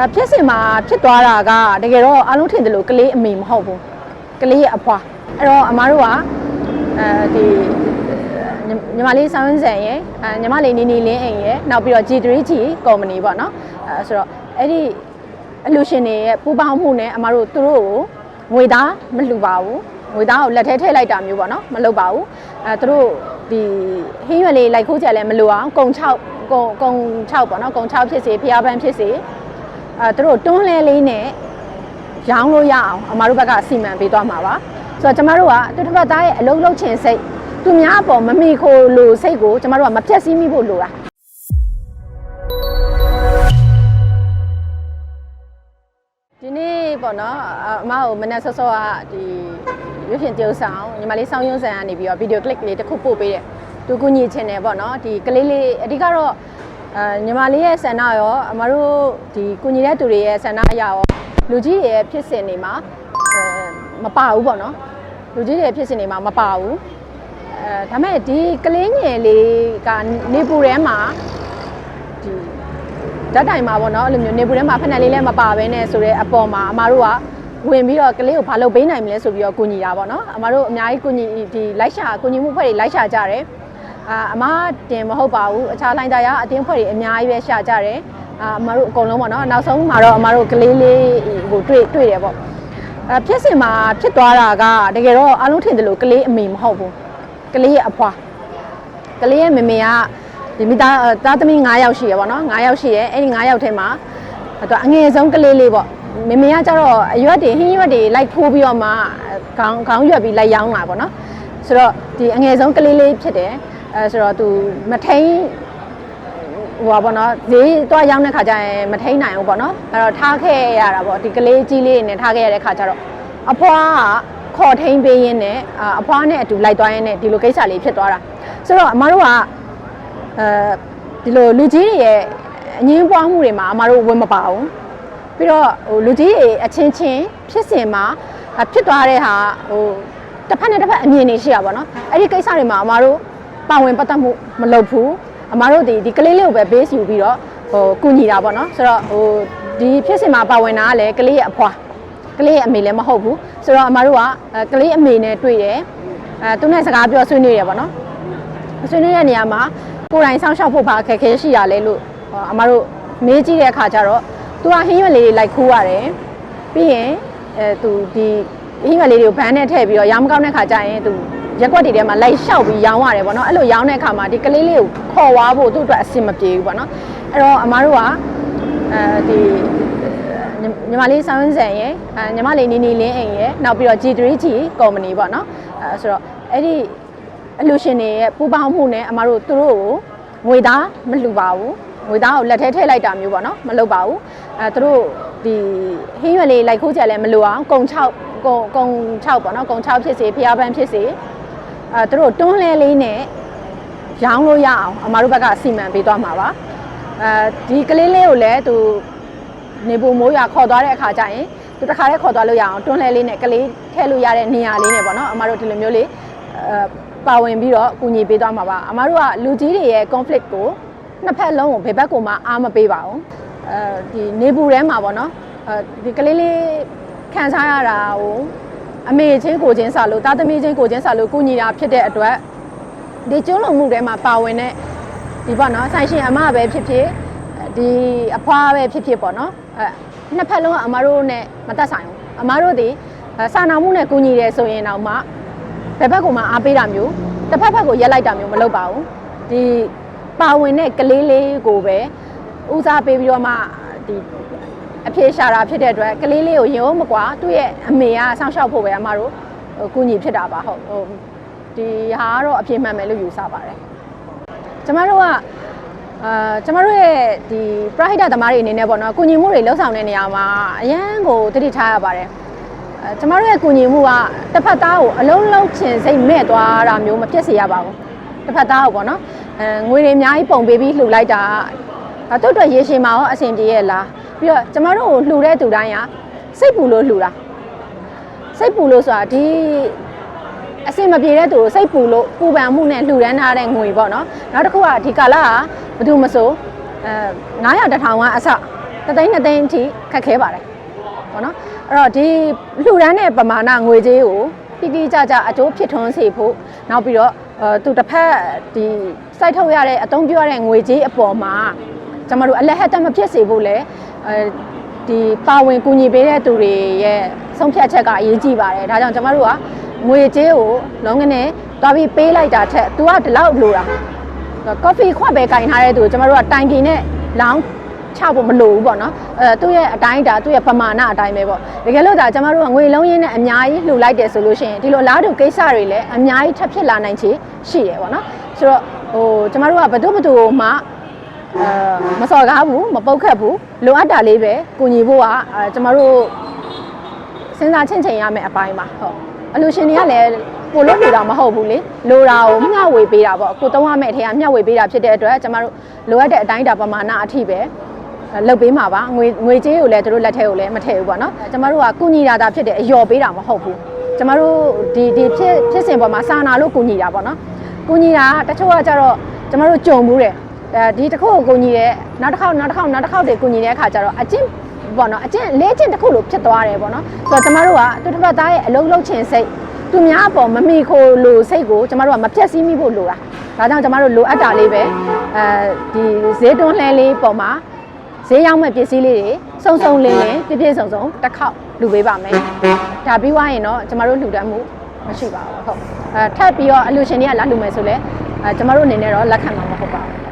အဲဖြစ်စဉ်မှာဖြစ်သွားတာကတကယ်တော့အလုံးထင်တယ်လို့ကလေးအမေမဟုတ်ဘူးကလေးရဲ့အဖွာအဲ့တော့အမားတို့ကအဲဒီညီညီမလေးဆောင်းရင်းစံရဲ့အဲညီမလေးနီနီလင်းအိမ်ရဲ့နောက်ပြီးတော့ G3G ကုမ္ပဏီပေါ့နော်အဲဆိုတော့အဲ့ဒီအလူရှင်တွေရဲ့ပူပေါင်းမှုနဲ့အမားတို့သူတို့ကိုငွေသားမလှူပါဘူးငွေသားကိုလက်ထဲထည့်လိုက်တာမျိုးပေါ့နော်မလုပ်ပါဘူးအဲသူတို့ဒီဟင်းရွက်လေးလိုက်ခိုးကြလဲမလိုအောင်ကုံ6ကုံကုံ6ပေါ့နော်ကုံ6ဖြစ်စေဖျားပန်းဖြစ်စေ အဲသူတို့တွန်းလဲလေးနဲ့ရောင်းလို့ရအောင်အမတို့ဘက်ကစီမံပေးသွားမှာပါဆိုတော့ကျမတို့ကသူတစ်ဖက်သားရဲ့အလုံးလုံးချင်စိတ်သူများအပေါ်မမီခိုလို့စိတ်ကိုကျမတို့ကမဖြတ်စည်းမိဖို့လိုတာဒီနေ့ပေါ့နော်အအမကိုမနက်စောစောကဒီရွှေရှင်တရုပ်ဆောင်ညီမလေးစောင်းရုံးဆန်ကနေပြီးတော့ဗီဒီယိုကလစ်လေးတစ်ခုပို့ပေးတယ်သူကူညီချင်တယ်ပေါ့နော်ဒီကလေးလေးအဓိကတော့ အဲညီမလေးရဲ့ဆန္ဒရောအမတို့ဒီကူညီတဲ့သူတွေရဲ့ဆန္ဒအရရောလူကြီးတွေရဲ့ဖြစ်စဉ်တွေမှာအဲမပါဘူးပေါ့နော်လူကြီးတွေရဲ့ဖြစ်စဉ်တွေမှာမပါဘူးအဲဒါမဲ့ဒီကလေးငယ်လေးကနေပူထဲမှာဒီဓာတ်တိုင်မှာပေါ့နော်အဲ့လိုမျိုးနေပူထဲမှာဖက်နယ်လေးလည်းမပါဘဲနဲ့ဆိုတော့အပေါ်မှာအမတို့ကဝင်ပြီးတော့ကလေးကိုဘာလုပ်ပေးနိုင်မလဲဆိုပြီးတော့ကူညီတာပေါ့နော်အမတို့အများကြီးကူညီဒီလိုက်ရှာကူညီမှုဖွဲ့တွေလိုက်ရှာကြတယ် အာအမတင်မဟုတ်ပါဘူးအခြားလိုင်းသားရအတင်းဖွဲ့တွေအများကြီးပဲရှာကြတယ်အာအမတို့အကုန်လုံးပေါ့နော်နောက်ဆုံးမှာတော့အမတို့ကလေးလေးဟိုတွေ့တွေ့တယ်ပေါ့အဲဖြစ်စဉ်မှာဖြစ်သွားတာကတကယ်တော့အလုံးထင်တယ်လို့ကလေးအမေမဟုတ်ဘူးကလေးရဲ့အဖွာကလေးရဲ့မေမေကဒီမိသားအဲသားသမီး9ယောက်ရှိရပေါ့နော်9ယောက်ရှိရအဲ့ဒီ9ယောက်ထဲမှာသူကအငယ်ဆုံးကလေးလေးပေါ့မေမေကကျတော့အရွက်တွေဟင်းရွက်တွေလိုက်ထိုးပြီးတော့မှခေါင်းခေါင်းရွက်ပြီးလိုက်ရောင်းလာပေါ့နော်ဆိုတော့ဒီအငယ်ဆုံးကလေးလေးဖြစ်တယ် အဲဆိုတော့သူမထိန်ဟိုပါပေါ့နော်ဈေးတော့ရောင်းတဲ့ခါကျရင်မထိန်နိုင်ဘူးပေါ့နော်အဲ့တော့ထားခဲ့ရတာပေါ့ဒီကလေးကြီးလေးနဲ့ထားခဲ့ရတဲ့ခါကျတော့အဖွားကခေါ်ထိန်ပေးရင်းနဲ့အာအဖွားနဲ့အတူလိုက်သွားရင်းနဲ့ဒီလိုကိစ္စလေးဖြစ်သွားတာဆိုတော့အမတို့ကအဲဒီလိုလူကြီးတွေရဲ့အငင်းပွားမှုတွေမှာအမတို့ဝင်မပါဘူးပြီးတော့ဟိုလူကြီးတွေအချင်းချင်းဖြစ်စဉ်မှာအဖြစ်သွားတဲ့ဟာဟိုတစ်ဖက်နဲ့တစ်ဖက်အမြင်တွေရှိရပါတော့အဲ့ဒီကိစ္စတွေမှာအမားတို့ ပါဝင်ပတ်သက်မှုမလုပ်ဘူးအမားတို့ဒီဒီကလေးလေးကိုပဲ base ယူပြီးတော့ဟိုကူညီတာပေါ့နော်ဆိုတော့ဟိုဒီဖြစ်စဉ်မှာပါဝင်တာကလည်းကလေးရဲ့အဖွာကလေးရဲ့အမေလည်းမဟုတ်ဘူးဆိုတော့အမားတို့ကအဲကလေးအမေနဲ့တွေ့တယ်အဲသူနဲ့စကားပြောဆွေးနွေးတယ်ပေါ့နော်ဆွေးနွေးတဲ့နေရာမှာကိုယ်တိုင်စောင့်ရှောက်ဖို့ပါအခက်အခဲရှိရလဲလို့ဟောအမတို့မေးကြည့်တဲ့အခါကျတော့သူကဟင်းရွက်လေးတွေလိုက်ခိုးရတယ်ပြီးရင်အဲသူဒီဟင်းရွက်လေးတွေကိုဘန်းနဲ့ထည့်ပြီးတော့ရောင်းမကောင်းတဲ့ခါကျရင်သူ ရက်ွက်တွေထဲမှာလိုက်လျှောက်ပြီးရောင်းရတယ်ပေါ့နော်အဲ့လိုရောင်းတဲ့အခါမှာဒီကလေးလေးကိုခေါ်သွားဖို့သူ့အတွက်အဆင်မပြေဘူးပေါ့နော်အဲ့တော့အမတို့ကအဲဒီညီညီမလေးဆောင်းရင်းစံရဲ့အဲညီမလေးနီနီလင်းအိမ်ရဲ့နောက်ပြီးတော့ G3G ကုမ္ပဏီပေါ့နော်အဲဆိုတော့အဲ့ဒီအလူရှင်တွေရဲ့ပူပေါင်းမှုနဲ့အမတို့သူတို့ကိုငွေသားမလှူပါဘူးငွေသားကိုလက်ထဲထည့်လိုက်တာမျိုးပေါ့နော်မလုပ်ပါဘူးအဲသူတို့ဒီဟင်းရွက်လေးလိုက်ခိုးကြလဲမလိုအောင်ကုံ6ကုံကုံ6ပေါ့နော်ကုံ6ဖြစ်စေဖျားပန်းဖြစ်စေ အဲသူတို့တွန်းလဲလေးနဲ့ရောင်းလို့ရအောင်အမတို့ဘက်ကစီမံပေးသွားမှာပါအဲဒီကလေးလေးကိုလည်းသူနေပုံမိုးရခေါ်သွားတဲ့အခါကျရင်သူတစ်ခါတည်းခေါ်သွားလို့ရအောင်တွန်းလဲလေးနဲ့ကလေးထည့်လို့ရတဲ့နေရာလေးနဲ့ပေါ့နော်အမတို့ဒီလိုမျိုးလေးအဲပါဝင်ပြီးတော့ကူညီပေးသွားမှာပါအမားတို့ကလူကြီးတွေရဲ့ conflict ကိုနှစ်ဖက်လုံးကိုဘယ်ဘက်ကိုမှအားမပေးပါဘူးအဲဒီနေပူထဲမှာပေါ့နော်အဲဒီကလေးလေးခံစားရတာကို အမေချင်းကိုချင်းစာလို့တာသမီချင်းကိုချင်းစာလို့ကူညီတာဖြစ်တဲ့အတွက်ဒီကျွန်းလုံမှုထဲမှာပါဝင်တဲ့ဒီပေါ့နော်ဆိုင်ရှင်အမပဲဖြစ်ဖြစ်ဒီအဖွားပဲဖြစ်ဖြစ်ပေါ့နော်အဲနှစ်ဖက်လုံးကအမတို့နဲ့မသက်ဆိုင်ဘူးအမတို့ဒီစာနာမှုနဲ့ကူညီတယ်ဆိုရင်တော့မှဘယ်ဘက်ကမှအားပေးတာမျိုးတစ်ဖက်ဘက်ကိုရက်လိုက်တာမျိုးမလုပ်ပါဘူးဒီပါဝင်တဲ့ကလေးလေးကိုပဲဦးစားပေးပြီးတော့မှဒီ အဖြေရှာတာဖြစ်တဲ့အတွက်ကလေးလေးကိုရင်ဟုတ်မကွာသူ့ရဲ့အမေကစောင့်ရှောက်ဖို့ပဲအမတို့ဟိုကူညီဖြစ်တာပါဟုတ်ဟိုဒီဟာကတော့အဖြေမှန်မယ်လို့ယူဆပါတယ်ကျမတို့ကအာကျမတို့ရဲ့ဒီ private သမားတွေအနေနဲ့ပေါ့နော်ကုညီမှုတွေလှုပ်ဆောင်တဲ့နေရာမှာအရန်ကိုတတိထားရပါတယ်အဲကျမတို့ရဲ့ကူညီမှုကတစ်ဖက်သားကိုအလုံးလုံးချင်စိတ်မဲ့သွားတာမျိုးမဖြစ်စေရပါဘူးတစ်ဖက်သားကိုပေါ့နော်အဲငွေတွေအများကြီးပုံပေးပြီးလှူလိုက်တာဒါတို့အတွက်ရေရှည်မှာရောအဆင်ပြေရဲ့လား ပြီးတော့ကျမတို့ကိုလှူတဲ့သူတိုင်းကစိတ်ပူလို့လှူတာစိတ်ပူလို့ဆိုတာဒီအဆင်မပြေတဲ့သူကိုစိတ်ပူလို့ပူပန်မှုနဲ့လှူဒန်းထားတဲ့ငွေပေါ့နော်နောက်တစ်ခုကဒီကာလကဘာလို့မဆိုအဲ900တထောင်ကအစတတစ်သိန်းနှစ်သိန်းအထိခက်ခဲပါတယ်ပေါ့နော်အဲ့တော့ဒီလှူဒန်းတဲ့ပမာဏငွေကြေးကိုတိတိကျကျအကျိုးဖြစ်ထွန်းစေဖို့နောက်ပြီးတော့အဲသူတစ်ဖက်ဒီစိုက်ထုတ်ရတဲ့အသုံးပြုရတဲ့ငွေကြေးအပေါ်မှာကျမတို့အလက်ဟတ်တက်မဖြစ်စေဖို့လဲ အဲဒီပါဝင်ကူညီပေးတဲ့သူတွေရဲ့ဆုံးဖြတ်ချက်ကအရေးကြီးပါတယ်ဒါကြောင့်ကျမတို့ကငွေကြေးကိုလုံးငနဲ့တွားပြီးပေးလိုက်တာထက် तू ကဒီလောက်လိုတာကော်ဖီခွက်ပဲကင်ထားတဲ့သူကိုကျမတို့ကတိုင်ကင်နဲ့လောင်းချဖို့မလိုဘူးပေါ့နော်အဲသူ့ရဲ့အတိုင်းဒါသူ့ရဲ့ပမာဏအတိုင်းပဲပေါ့တကယ်လို့ဒါကျမတို့ကငွေလုံးရင်းနဲ့အများကြီးလှူလိုက်တယ်ဆိုလို့ရှိရင်ဒီလိုအလားတူကိစ္စတွေလည်းအများကြီးထပ်ဖြစ်လာနိုင်ချေရှိတယ်ပေါ့နော်ဆိုတော့ဟိုကျမတို့ကဘသူဘသူမှအဲ မစော်ကားဘူးမပုတ်ခတ်ဘူးလိုအပ်တာလေးပဲကူညီဖို့ကအဲကျမတို့စဉ်းစားချင့်ချိန်ရမယ့်အပိုင်းပါဟုတ်အလူရှင်တွေကလည်းပိုလို့လိုတာမဟုတ်ဘူးလေလိုတာကိုမျှဝေပေးတာပေါ့ကိုသုံးရမယ့်အထက်ကမျှဝေပေးတာဖြစ်တဲ့အတွက်ကျမတို့လိုအပ်တဲ့အတိုင်းအတာပမာဏအထိပဲလုတ်ပေးမှာပါငွေငွေကြေးကိုလည်းတို့လက်ထဲကိုလည်းမထည့်ဘူးပေါ့နော်ကျမတို့ကကုညီတာတာဖြစ်တဲ့အယော်ပေးတာမဟုတ်ဘူးကျမတို့ဒီဒီဖြစ်ဖြစ်စဉ်ပေါ်မှာစာနာလို့ကုညီတာပေါ့နော်ကုညီတာတချို့ကကြတော့ကျမတို့ကြုံမှုတယ် အဲဒီတစ်ခုကိုကုညီတယ်နောက်တစ်ခေါက်နောက်တစ်ခေါက်နောက်တစ်ခေါက်တွေကုညီတဲ့အခါကျတော့အကျင့်ပေါ့နော်အကျင့်လေးကျင့်တစ်ခုလို့ဖြစ်သွားတယ်ပေါ့နော်ဆိုတော့ကျမတို့ကသူတစ်ဖက်သားရဲ့အလုံးလုံးချင်စိတ်သူများအပေါ်မမိခိုလို့စိတ်ကိုကျမတို့ကမပြတ်စည်းမိဖို့လိုတာဒါကြောင့်ကျမတို့လိုအပ်တာလေးပဲအဲဒီဈေးတွန်းလှဲလေးပေါ်မှာဈေးရောက်မဲ့ပစ္စည်းလေးတွေစုံစုံလင်းလင်းပြည့်ပြည့်စုံစုံတစ်ခေါက်လူပေးပါမယ်ဒါပြီးွားရင်တော့ကျမတို့လူတန်းမှုမရှိပါဘူးဟုတ်အဲထပ်ပြီးတော့အလူရှင်တွေကလာလူမယ်ဆိုလဲအဲကျမတို့အနေနဲ့တော့လက်ခံမှာမဟုတ်ပါဘူး